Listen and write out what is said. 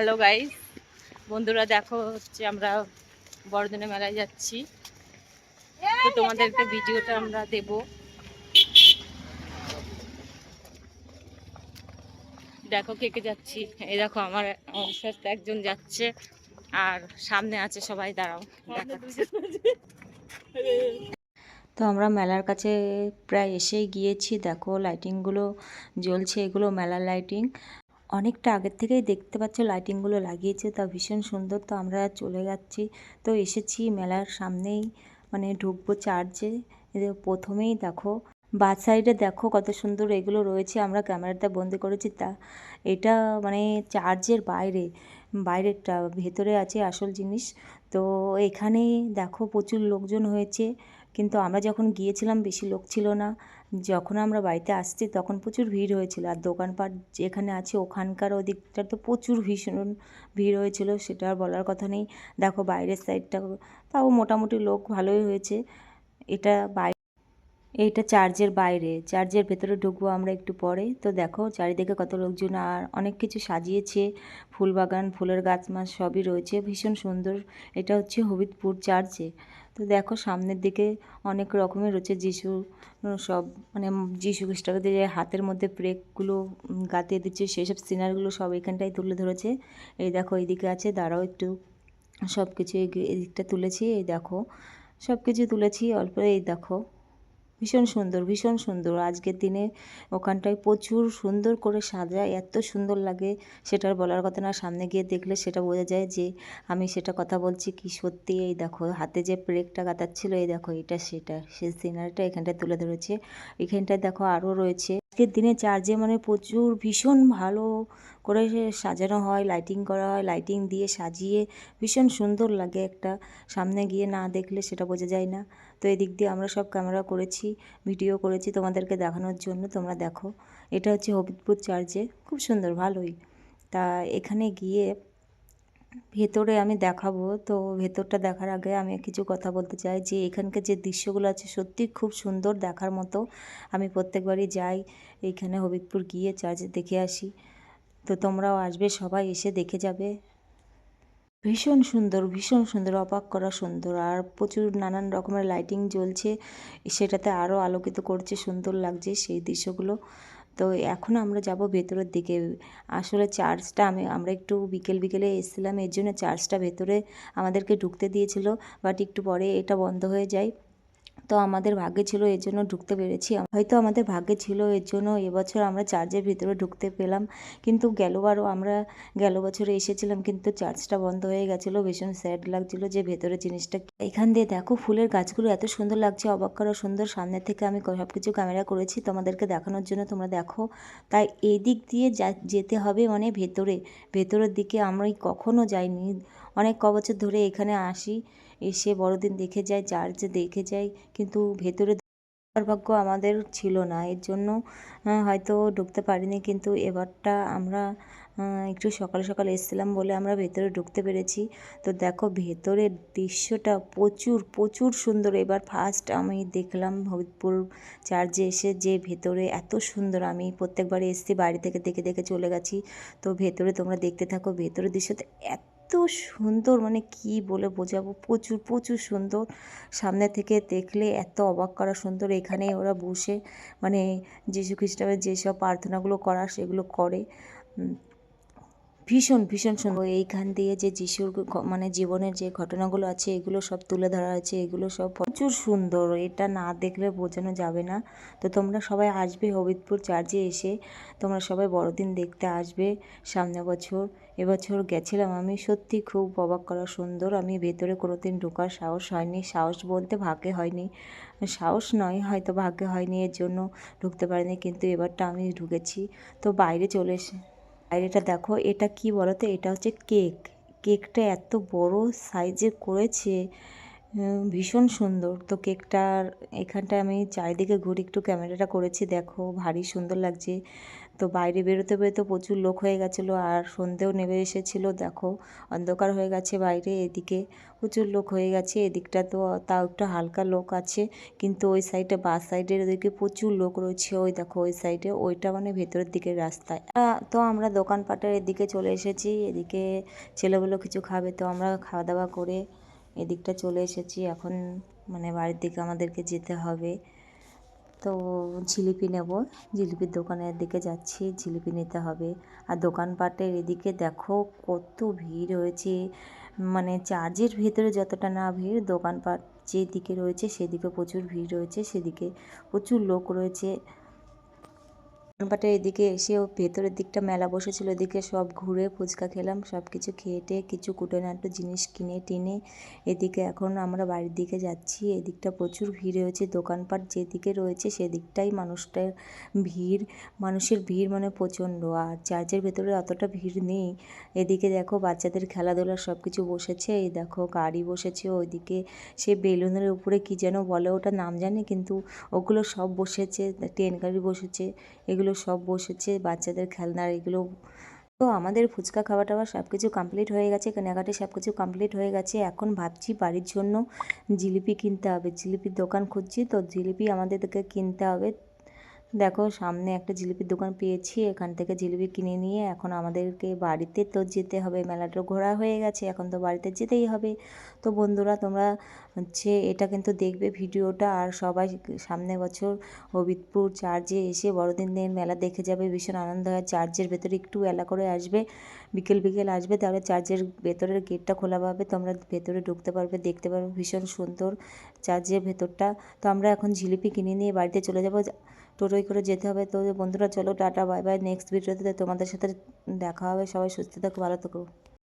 Hello guys বন্ধুরা দেখো হচ্ছে আমরা বড়দিনে মেলায় যাচ্ছি। তো তোমাদেরকে ভিডিওটা আমরা দেব। দেখো কে কে যাচ্ছি। এই দেখো আমার সাথে একজন যাচ্ছে আর সামনে আছে সবাই দাঁড়াও। তো আমরা মেলার কাছে প্রায় এসেই গিয়েছি। দেখো লাইটিংগুলো জ্বলছে এগুলো মেলার লাইটিং অনেকটা আগের থেকেই দেখতে পাচ্ছ লাইটিংগুলো লাগিয়েছে, তা ভীষণ সুন্দর। তো আমরা চলে যাচ্ছি। তো এসেছি মেলার সামনেই মানে ঢুকবো চার্চে। প্রথমেই দেখো বাদ সাইডে দেখো কত সুন্দর এগুলো রয়েছে। আমরা ক্যামেরাতে বন্দি করেছি, তা এটা মানে চার্চের বাইরে, বাইরেরটা, ভেতরে আছে আসল জিনিস। তো এখানে দেখো প্রচুর লোকজন হয়েছে। কিন্তু আমরা যখন গিয়েছিলাম, বেশি লোক ছিল না। যখন আমরা বাড়িতে আসছি, তখন প্রচুর ভিড় হয়েছিল। আর দোকানপাট যেখানে আছে, ওখানকার ওদিকটা তো প্রচুর ভীষণ ভিড় হয়েছিল, সেটা আর বলার কথা নেই। দেখো, বাইরের সাইডটা তাও মোটামুটি লোক ভালোই হয়েছে। এটা বাইরে এইটা চার্চের বাইরে। চার্চের ভেতরে ঢুকবো আমরা একটু পরে। তো দেখো, চারিদিকে কত লোকজন আর অনেক কিছু সাজিয়েছে। ফুল বাগান ফুলের গাছ মাছ সবই রয়েছে। ভীষণ সুন্দর। এটা হচ্ছে হবিদপুর চার্চে। তো দেখো, সামনের দিকে অনেক রকমের রয়েছে যিশু সব মানে যিশু খ্রিস্টকে যে হাতের মধ্যে ব্রেকগুলো গাতিয়ে দিচ্ছে। সেই সব সিনারগুলো সব এখানটায় তুলে ধরেছে। এই দেখো, এইদিকে আছে, দাঁড়াও একটু। সব কিছু এদিকটা তুলেছি, এই দেখো। সব কিছু তুলেছি, অল্প এই দেখো। ভীষণ সুন্দর ভীষণ সুন্দর। আজকের দিনে ওখানটায় প্রচুর সুন্দর করে সাজায়, এত সুন্দর লাগে সেটার বলার কথা না। সামনে গিয়ে দেখলে সেটা বোঝা যায় যে আমি সেটা কথা বলছি কি সত্যি? এই দেখো, হাতে যে ব্রেকটা গাতাচ্ছিল এই দেখো, এটা সেটা। সেই সিনারিটা এখানটায় তুলে ধরেছে। এখানটায় দেখো আরও রয়েছে আজকের দিনে চার্জে মানে প্রচুর ভীষণ ভালো করে সাজানো হয় লাইটিং করা হয় লাইটিং দিয়ে সাজিয়ে ভীষণ সুন্দর লাগে একটা। সামনে গিয়ে না দেখলে সেটা বোঝা যায় না। তো এদিক দিয়ে আমরা সব ক্যামেরা করেছি ভিডিও করেছি, তোমাদেরকে দেখানোর জন্য তোমরা দেখো। এটা হচ্ছে হবিবপুর চার্চে খুব সুন্দর, ভালোই। তা এখানে গিয়ে ভেতরে আমি দেখাবো। তো ভেতরটা দেখার আগে আমি কিছু কথা বলতে চাই যে, এখানকার যে দৃশ্যগুলো আছে সত্যি খুব সুন্দর দেখার মতো। আমি প্রত্যেকবারই যাই এইখানে হবিবপুর গিয়ে চার্চে দেখে আসি। তো তোমরাও আসবে, সবাই এসে দেখে যাবে। ভীষণ সুন্দর ভীষণ সুন্দর, অবাক করা সুন্দর। আর প্রচুর নানান রকমের লাইটিং জ্বলছে। সেটাতে আরও আলোকিত করছে, সুন্দর লাগছে সেই দৃশ্যগুলো। তো এখন আমরা যাব ভেতরের দিকে। আসলে চার্চটা আমি, আমরা একটু বিকেল বিকেলে এসেছিলাম, এর জন্য চার্চটা ভেতরে আমাদেরকে ঢুকতে দিয়েছিল বাট একটু পরে এটা বন্ধ হয়ে যায়। তো আমাদের ভাগ্যে ছিল, এর জন্য ঢুকতে পেরেছি হয়তো আমাদের ভাগ্যে ছিল, এর জন্য এবছর আমরা চার্চের ভিতরে ঢুকতে পেলাম। কিন্তু গেলবারও আমরা গেল বছরে এসেছিলাম, কিন্তু চার্চটা বন্ধ হয়ে গেছিল। ভীষণ স্যাড লাগছিল যে ভেতরে জিনিসটা এখান দিয়ে দেখো ফুলের গাছগুলো এত সুন্দর লাগছে, অবাক করা, সুন্দর। সামনে থেকে আমি সব কিছু ক্যামেরা করেছি, তোমাদেরকে দেখানোর জন্য তোমরা দেখো। তাই এই দিক দিয়ে যেতে হবে মানে ভেতরে। ভেতরের দিকে আমরা কখনো যাইনি। অনেক ক বছর ধরে এখানে আসি। এসে বড়দিন দেখে যাই চার্চে দেখে যাই কিন্তু ভেতরে ভাগ্য আমাদের ছিল না। এর জন্য হয়তো ঢুকতে পারিনি, কিন্তু এবারটা আমরা একটু সকাল সকাল এসেছিলাম বলে আমরা ভেতরে ঢুকতে পেরেছি। তো দেখো, ভেতরের দৃশ্যটা প্রচুর প্রচুর সুন্দর। এবার ফার্স্ট আমি দেখলাম হবিদপুর চার্চে এসে যে ভেতরে এত সুন্দর। আমি প্রত্যেকবার এসেছি, বাড়ি থেকে দেখে দেখে চলে গেছি। তো ভেতরে তোমরা দেখতে থাকো, ভেতরের দৃশ্যটা এত এত সুন্দর মানে কি বলে বোঝাবো? প্রচুর প্রচুর সুন্দর। সামনে থেকে দেখলে এত অবাক করা সুন্দর। এখানে ওরা বসে মানে যীশু খ্রিস্টের যেসব প্রার্থনাগুলো করা সেগুলো করে। ভীষণ ভীষণ সুন্দর। এইখান দিয়ে যে যিশুর মানে জীবনের যে ঘটনাগুলো আছে, এগুলো সব তুলে ধরা আছে এগুলো সব প্রচুর সুন্দর। এটা না দেখলে বোঝানো যাবে না। তো তোমরা সবাই আসবে হবিদপুর চার্চে এসে, তোমরা সবাই বড়দিন দেখতে আসবে সামনে বছর। এবছর গেছিলাম আমি, সত্যি খুব অবাক করা সুন্দর। আমি ভেতরে কোনোদিন ঢোকার সাহস হয়নি, সাহস বলতে ভাগ্যে হয়নি। সাহস নয়, হয়তো ভাগ্যে হয়নি, এর জন্য ঢুকতে পারিনি, কিন্তু এবারটা আমি ঢুকেছি। তো বাইরে চলে এসে বাইরেটা দেখো এটা কি বলো তো এটা হচ্ছে কেক। কেকটা এত বড় সাইজের করেছে। ভীষণ সুন্দর। তো কেকটার এখানটায় আমি চারিদিকে ঘুরে একটু ক্যামেরাটা করেছি, দেখো ভারী সুন্দর লাগছে। তো বাইরে বেরোতে বেরোতে প্রচুর লোক হয়ে গেছিল আর সন্ধেও নেমে এসেছিল, দেখো অন্ধকার হয়ে গেছে বাইরে এদিকে, প্রচুর লোক হয়ে গেছে। এদিকটা তো তাও একটু হালকা লোক আছে, কিন্তু ওই সাইডে বাস সাইডের ওদিকে প্রচুর লোক রয়েছে, ওই দেখো ওই সাইডে, ওইটা মানে ভেতরের দিকের রাস্তায়। তো আমরা দোকানপাটের এদিকে চলে এসেছি, এদিকে ছেলেগুলো কিছু খাবে, তো আমরা খাওয়া দাওয়া করে এদিকটা চলে এসেছি, এখন মানে বাড়ির দিকে আমাদেরকে যেতে হবে। তো জিলিপি নেব, জিলিপির দোকানের দিকে যাচ্ছি, জিলিপি নিতে হবে। আর দোকানপাটের এদিকে দেখো কত ভিড় হয়েছে মানে চার্জের ভেতরে যতটা না ভিড়, দোকানপাট যেদিকে রয়েছে সেদিকে প্রচুর ভিড় রয়েছে, সেদিকে প্রচুর লোক রয়েছে। দোকানপাটের এদিকে এসেও ভেতরের দিকটা মেলা বসেছিল। এদিকে সব ঘুরে ফুচকা খেলাম সব কিছু খেয়ে টেয়ে কিছু কুটোনাট্য জিনিস কিনে টিনে এদিকে এখন আমরা বাড়ির দিকে যাচ্ছি। এদিকটা প্রচুর ভিড় হয়েছে, দোকানপাট যেদিকে রয়েছে সেদিকটাই মানুষটার ভিড়, মানুষের ভিড় মানে প্রচণ্ড। আর চার্চের ভেতরে অতটা ভিড় নেই। এদিকে দেখো বাচ্চাদের খেলাধুলা সব কিছু বসেছে, এই দেখো গাড়ি বসেছে, ওইদিকে সে বেলুনের উপরে কি যেন বলে ওটা নাম জানি, কিন্তু ওগুলো সব বসেছে, ট্রেন গাড়ি বসেছে, এগুলো সব বসেছে, বাচ্চাদের খেলনার এগুলো। তো আমাদের ফুচকা খাওয়া টাওয়া সব কিছু কমপ্লিট হয়ে গেছে, কেনাকাটি সব কিছু কমপ্লিট হয়ে গেছে। এখন ভাবছি বাড়ির জন্য জিলিপি কিনতে হবে। জিলিপির দোকান খুঁজছি, তো জিলিপি আমাদেরকে কিনতে হবে। দেখো, সামনে একটা জিলিপির দোকান পেয়েছি। এখান থেকে জিলিপি কিনে নিয়ে এখন আমাদেরকে বাড়িতে তো যেতে হবে। মেলাটা ঘোরা হয়ে গেছে, এখন তো বাড়িতে যেতেই হবে। তো বন্ধুরা, তোমরা হচ্ছে এটা কিন্তু দেখবে ভিডিওটা। আর সবাই সামনে বছর হবিবপুর চার্চে এসে বড়দিনের মেলা দেখে যাবে। ভীষণ আনন্দ হয়। চার্চের ভেতরে একটু এলা করে আসবে। বিকেল বিকেল আসবে, তাহলে চার্চের ভেতরের গেটটা খোলা পাবে, তোমরা ভেতরে ঢুকতে পারবে, দেখতে পারবে, ভীষণ সুন্দর চার্চের ভেতরটা। তো আমরা এখন জিলিপি কিনে নিয়ে বাড়িতে চলে যাব টোটোই করে যেতে হবে। তো বন্ধুরা, চলো টাটা বাই বাই নেক্সট ভিডিওতে তোমাদের সাথে দেখা হবে, সবাই সুস্থ থাকো, ভালো থাকো।